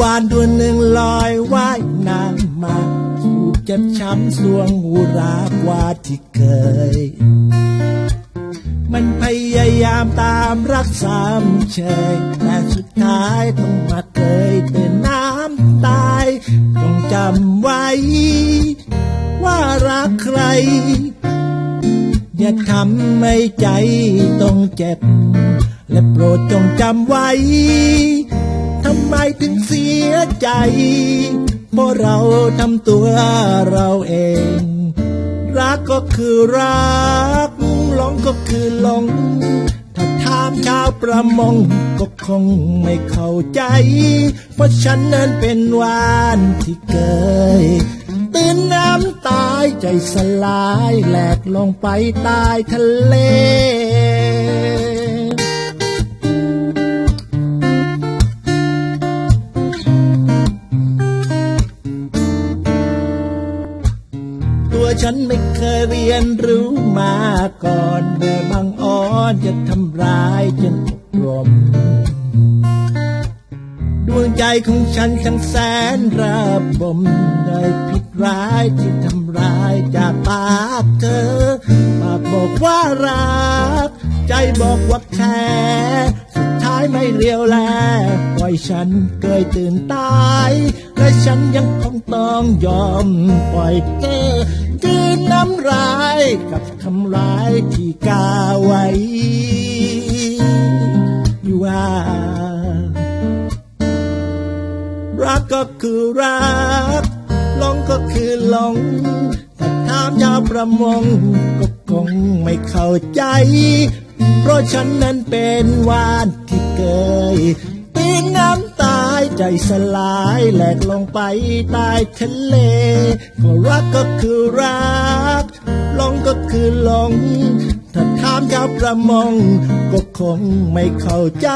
วานดวนหนึ่งลอยว่ายน้ำมา เจ็บช้ำสวงหูรากว่าที่เคย มันพยายามตามรักสามเชยแต่สุดท้ายต้องมาเคยเป็นน้ำตายต้องจำไว้ ว่ารักใคร อย่าทำให้ใจต้องเจ็บ และโปรดจงจำไว้ทำไมถึงเสียใจ เพราะเราทำตัวเราเอง รักก็คือรักหลงก็คือหลง ถ้าถามชาวประมงก็คงไม่เข้าใจ เพราะฉันนั้นเป็นวานที่เกยตื่นน้ำตายใจสลายแหลกลงไปใต้ทะเล ฉันไม่เคยเรียนรู้มาก่อนแม่บางอ่อนจะทำร้ายจนอกรมดวงใจของฉันช่างแสนระบมได้ผิดร้ายที่ทำร้ายจากปากเธอปากบอกว่ารัก ใจบอกว่าแค่สุดท้ายไม่เรียวแลปล่อยฉันเกยตื่นตาย และฉันยังคงต้องยอมปล่อยเธอ คืนน้ำร้ายกับคำร้ายที่กาไว้ว่ารักก็คือรักหลงก็คือหลงถ้าถามชาวประมงก็คงไม่เข้าใจ เพราะฉันนั้นเป็นวานที่เกย นน้ำตายใจสลายแหลกลงไปใต้ทะเลก็รักก็คือรักหลงก็คือหลง ถ้าถามชาวประมงก็คงไม่เข้าใจ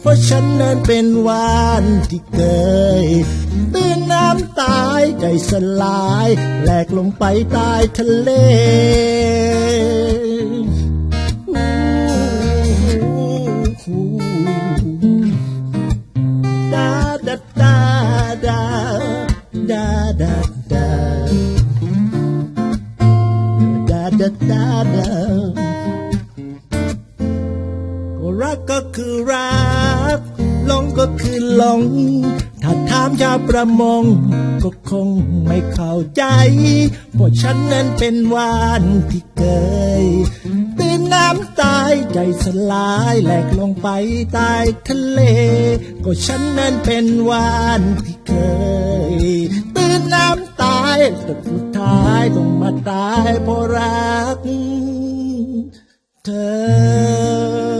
เพราะฉันนั้นเป็นวานที่เกยตื่นน้ำตายใจสลายแหลกลงไปใต้ทะเล ดาดาดาดาดาดาดาดารักก็คือรักหลงก็คือหลง ถ้าถามชาวประมง ก็คงไม่เข้าใจเพราะฉันนั้นเป็นวานที่เกยตื่นน้ำตา ใจสลายแหลกลงไปใต้ทะเล ก็ฉันนั้นเป็นวานที่เคย ตื่นน้ำตายแต่สุดท้ายต้องมาตายเพราะรักเธอ